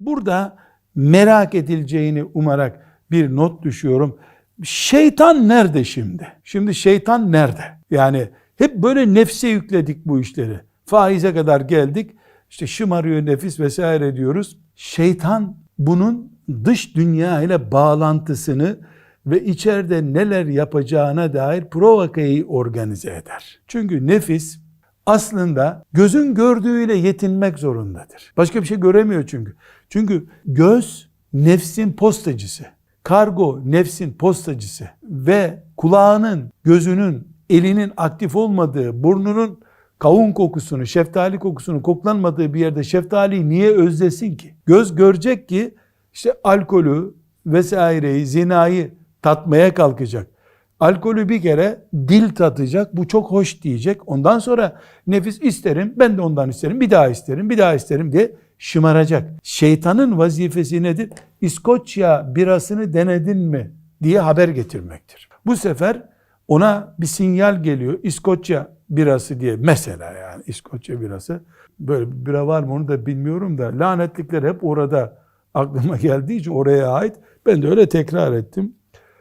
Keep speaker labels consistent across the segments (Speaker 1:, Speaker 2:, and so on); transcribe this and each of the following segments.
Speaker 1: Burada merak edileceğini umarak bir not düşüyorum. Şeytan nerede şimdi? Şimdi şeytan nerede? Yani hep böyle nefse yükledik bu işleri. Faize kadar geldik. İşte şımarıyor nefis vesaire diyoruz. Şeytan bunun dış dünya ile bağlantısını ve içeride neler yapacağına dair provokayı organize eder. Çünkü nefis aslında gözün gördüğüyle yetinmek zorundadır. Başka bir şey göremiyor çünkü. Çünkü göz nefsin postacısı. Kargo nefsin postacısı ve kulağının, gözünün, elinin aktif olmadığı, burnunun kavun kokusunu, şeftali kokusunu koklanmadığı bir yerde şeftaliyi niye özlesin ki? Göz görecek ki işte alkolü vesaireyi, zinayı tatmaya kalkacak. Alkolü bir kere dil tatacak, bu çok hoş diyecek. Ondan sonra nefis isterim, ben de ondan isterim, bir daha isterim, bir daha isterim diye şımaracak. Şeytanın vazifesi nedir? İskoçya birasını denedin mi diye haber getirmektir. Bu sefer ona bir sinyal geliyor. İskoçya birası diye mesela yani İskoçya birası. Böyle bir bira var mı onu da bilmiyorum da lanetlikler hep orada aklıma geldiği için oraya ait. Ben de öyle tekrar ettim.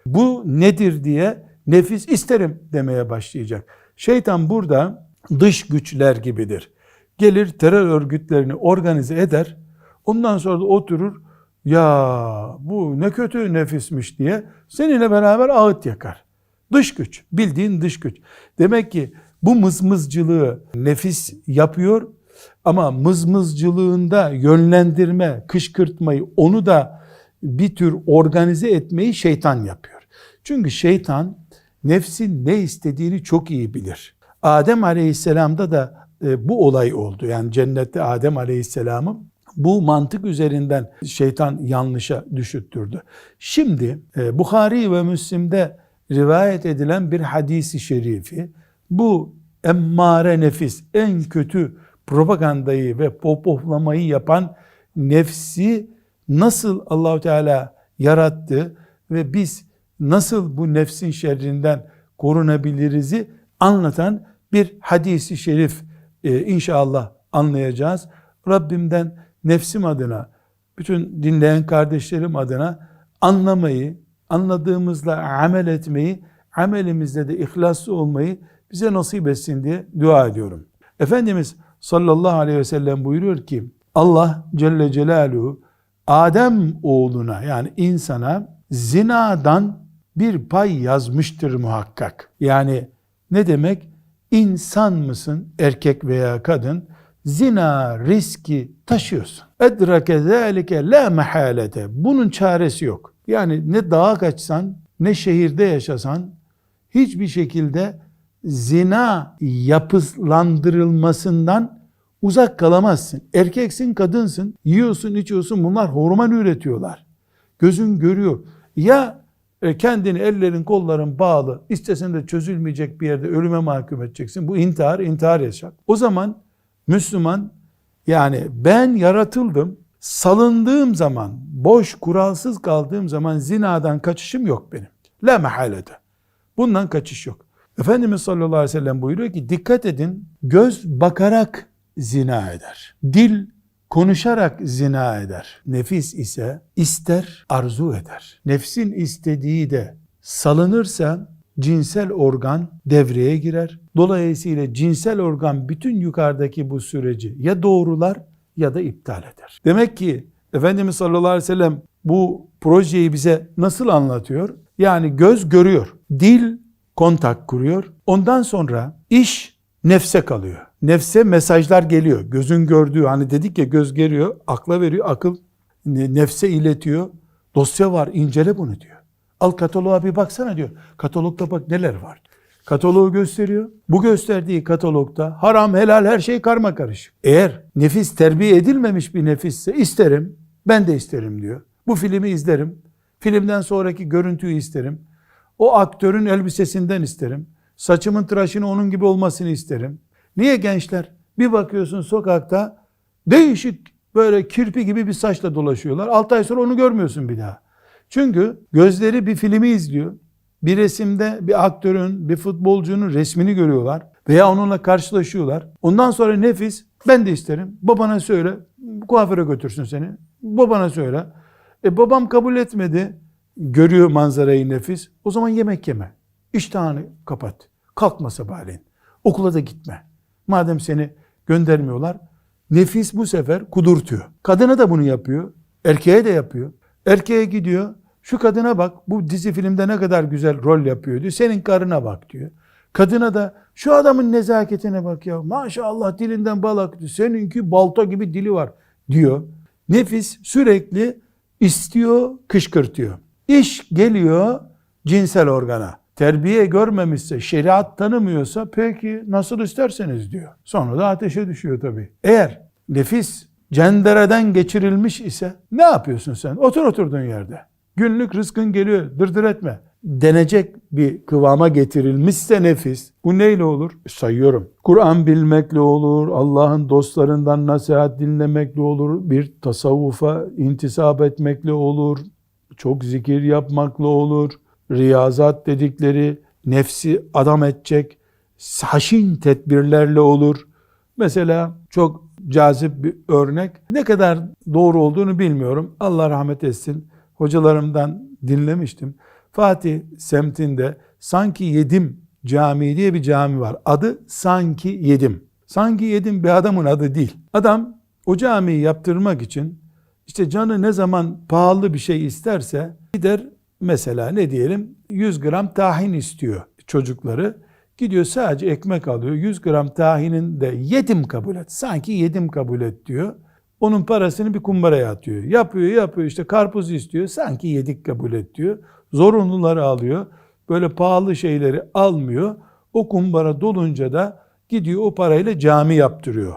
Speaker 1: Bu nedir diye nefis isterim demeye başlayacak. Şeytan burada dış güçler gibidir. Gelir terör örgütlerini organize eder. Ondan sonra da oturur. Ya bu ne kötü nefismiş diye seninle beraber ağıt yakar. Dış güç, bildiğin dış güç. Demek ki bu mızmızcılığı nefis yapıyor ama mızmızcılığında yönlendirme, kışkırtmayı onu da bir tür organize etmeyi şeytan yapıyor. Çünkü şeytan nefsin ne istediğini çok iyi bilir. Adem Aleyhisselam'da da e, bu olay oldu. Yani cennette Adem Aleyhisselam'ı bu mantık üzerinden şeytan yanlışa düşüttürdü. Şimdi e, Bukhari ve Müslim'de rivayet edilen bir hadisi şerifi bu emmare nefis en kötü propagandayı ve popohlamayı yapan nefsi nasıl Allahu Teala yarattı ve biz nasıl bu nefsin şerrinden korunabiliriz'i anlatan bir hadisi şerif e, inşallah anlayacağız. Rabbimden nefsim adına, bütün dinleyen kardeşlerim adına anlamayı, anladığımızla amel etmeyi, amelimizde de ihlaslı olmayı bize nasip etsin diye dua ediyorum. Efendimiz sallallahu aleyhi ve sellem buyuruyor ki Allah Celle Celaluhu Adem oğluna yani insana zinadan bir pay yazmıştır muhakkak. Yani ne demek? İnsan mısın erkek veya kadın? Zina riski taşıyorsun. Edrake zâlike la mehalete. Bunun çaresi yok. Yani ne dağa kaçsan ne şehirde yaşasan hiçbir şekilde zina yapılandırılmasından uzak kalamazsın. Erkeksin, kadınsın, yiyorsun, içiyorsun. Bunlar hormon üretiyorlar. Gözün görüyor. Ya e, kendini ellerin kolların bağlı, istesen de çözülmeyecek bir yerde ölüme mahkum edeceksin. Bu intihar, intihar yaşat. O zaman Müslüman yani ben yaratıldım, salındığım zaman, boş, kuralsız kaldığım zaman zinadan kaçışım yok benim. La mehalede. Bundan kaçış yok. Efendimiz sallallahu aleyhi ve sellem buyuruyor ki dikkat edin göz bakarak zina eder. Dil konuşarak zina eder. Nefis ise ister, arzu eder. Nefsin istediği de salınırsa cinsel organ devreye girer. Dolayısıyla cinsel organ bütün yukarıdaki bu süreci ya doğrular ya da iptal eder. Demek ki Efendimiz sallallahu aleyhi ve sellem bu projeyi bize nasıl anlatıyor? Yani göz görüyor, dil kontak kuruyor. Ondan sonra iş nefse kalıyor. Nefse mesajlar geliyor. Gözün gördüğü hani dedik ya göz görüyor, akla veriyor, akıl nefse iletiyor. Dosya var, incele bunu diyor. Al kataloğa bir baksana diyor. Katalogda bak neler var. Kataloğu gösteriyor. Bu gösterdiği katalogda haram, helal her şey karma karışık. Eğer nefis terbiye edilmemiş bir nefisse isterim, ben de isterim diyor. Bu filmi izlerim. Filmden sonraki görüntüyü isterim. O aktörün elbisesinden isterim. Saçımın tıraşını onun gibi olmasını isterim. Niye gençler? Bir bakıyorsun sokakta değişik böyle kirpi gibi bir saçla dolaşıyorlar. 6 ay sonra onu görmüyorsun bir daha. Çünkü gözleri bir filmi izliyor. Bir resimde bir aktörün, bir futbolcunun resmini görüyorlar veya onunla karşılaşıyorlar. Ondan sonra nefis ben de isterim. Babana söyle kuaföre götürsün seni. Babana söyle. E babam kabul etmedi. Görüyor manzarayı nefis. O zaman yemek yeme. İştahını kapat. Kalkma sabahleyin. Okula da gitme. Madem seni göndermiyorlar. Nefis bu sefer kudurtuyor. Kadına da bunu yapıyor. Erkeğe de yapıyor. Erkeğe gidiyor. Şu kadına bak bu dizi filmde ne kadar güzel rol yapıyor diyor. Senin karına bak diyor. Kadına da şu adamın nezaketine bak ya. Maşallah dilinden bal akıyor. Seninki balta gibi dili var diyor. Nefis sürekli istiyor, kışkırtıyor. İş geliyor cinsel organa. Terbiye görmemişse, şeriat tanımıyorsa peki nasıl isterseniz diyor. Sonra da ateşe düşüyor tabii. Eğer nefis cendereden geçirilmiş ise ne yapıyorsun sen? Otur oturduğun yerde. Günlük rızkın geliyor, dırdır etme. Denecek bir kıvama getirilmişse nefis, bu neyle olur? Sayıyorum. Kur'an bilmekle olur, Allah'ın dostlarından nasihat dinlemekle olur, bir tasavvufa intisap etmekle olur, çok zikir yapmakla olur, riyazat dedikleri nefsi adam edecek haşin tedbirlerle olur. Mesela çok cazip bir örnek. Ne kadar doğru olduğunu bilmiyorum. Allah rahmet etsin. Hocalarımdan dinlemiştim. Fatih semtinde Sanki Yedim Camii diye bir cami var. Adı Sanki Yedim. Sanki Yedim bir adamın adı değil. Adam o camiyi yaptırmak için işte canı ne zaman pahalı bir şey isterse gider mesela ne diyelim 100 gram tahin istiyor çocukları. Gidiyor sadece ekmek alıyor. 100 gram tahinin de yedim kabul et. Sanki yedim kabul et diyor. Onun parasını bir kumbaraya atıyor. Yapıyor yapıyor işte karpuz istiyor. Sanki yedik kabul et diyor. Zorunluları alıyor. Böyle pahalı şeyleri almıyor. O kumbara dolunca da gidiyor o parayla cami yaptırıyor.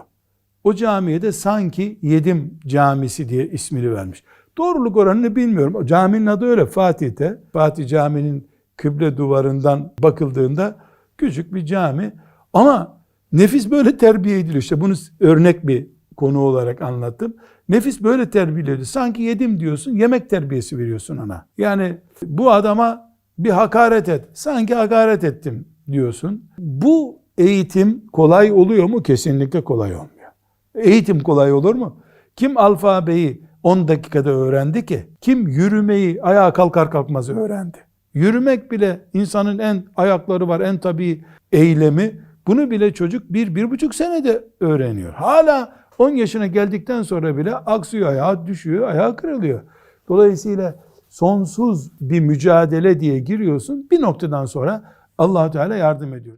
Speaker 1: O camiye de sanki Yedim Camisi diye ismini vermiş. Doğruluk oranını bilmiyorum. Caminin adı öyle Fatih'te. Fatih Camii'nin kıble duvarından bakıldığında küçük bir cami. Ama nefis böyle terbiye ediliyor. İşte bunu örnek bir konu olarak anlattım. Nefis böyle terbiye ediliyor. Sanki yedim diyorsun, yemek terbiyesi veriyorsun ona. Yani bu adama bir hakaret et. Sanki hakaret ettim diyorsun. Bu eğitim kolay oluyor mu? Kesinlikle kolay olmuyor. Eğitim kolay olur mu? Kim alfabeyi 10 dakikada öğrendi ki? Kim yürümeyi ayağa kalkar kalkmaz öğrendi? Yürümek bile insanın en ayakları var, en tabii eylemi. Bunu bile çocuk bir, bir buçuk senede öğreniyor. Hala 10 yaşına geldikten sonra bile aksıyor ayağı, düşüyor, ayağı kırılıyor. Dolayısıyla sonsuz bir mücadele diye giriyorsun. Bir noktadan sonra allah Teala yardım ediyor.